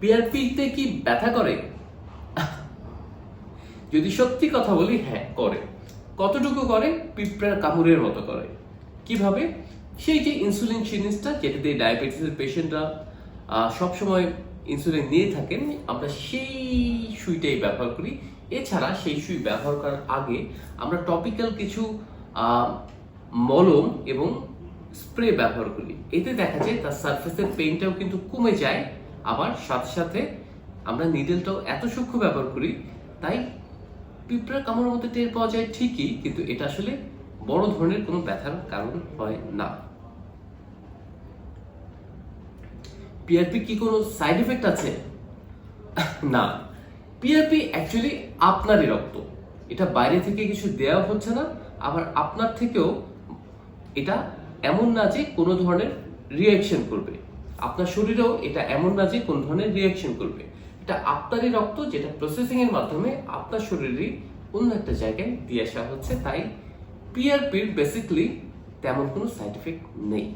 পিআরপিতে কি ব্যথা করে? যদি সত্যি কথা বলি হ্যাঁ করে। কতটুকু করে? পিঁপড়ার কামড়ের মতো করে। কীভাবে? সেই যে ইনসুলিন জিনিসটা দিয়ে ডায়াবেটিসের পেশেন্টরা সবসময় ইনসুলিন নিয়ে থাকেন, আমরা সেই সুইটাই ব্যবহার করি। এছাড়া সেই সুই ব্যবহার করার আগে আমরা টপিক্যাল কিছু মলম এবং স্প্রে ব্যবহার করি। এতে দেখা যায় তার সারফেসের পেইনটাও কিন্তু কমে যায়। আবার সাথে সাথে আমরা নিডেলটাও এত সূক্ষ্ম ব্যবহার করি, তাই পিঁপড়ার কামড়ের মধ্যে টের পাওয়া যায় ঠিকই, কিন্তু এটা আসলে বড় ধরনের কোনো ব্যথার কারণ হয় না। পিআরপি কি কোনো সাইড এফেক্ট আছে? না। পিআরপি অ্যাকচুয়ালি আপনারই রক্ত। এটা বাইরে থেকে কিছু দেওয়া হচ্ছে না, আবার আপনার থেকেও এটা এমন না যে কোনো ধরনের রিয়াকশন করবে। আপনার শরীরেও এটা এমন না যে কোন ধরনের রিয়াকশন করবে। এটা আপনারই রক্ত যেটা প্রসেসিং এর মাধ্যমে আপনার শরীরে অন্য একটা জায়গায় দিয়ে আসা হচ্ছে, তাই পিআরপির বেসিকলি তেমন কোনো সাইড এফেক্ট নেই।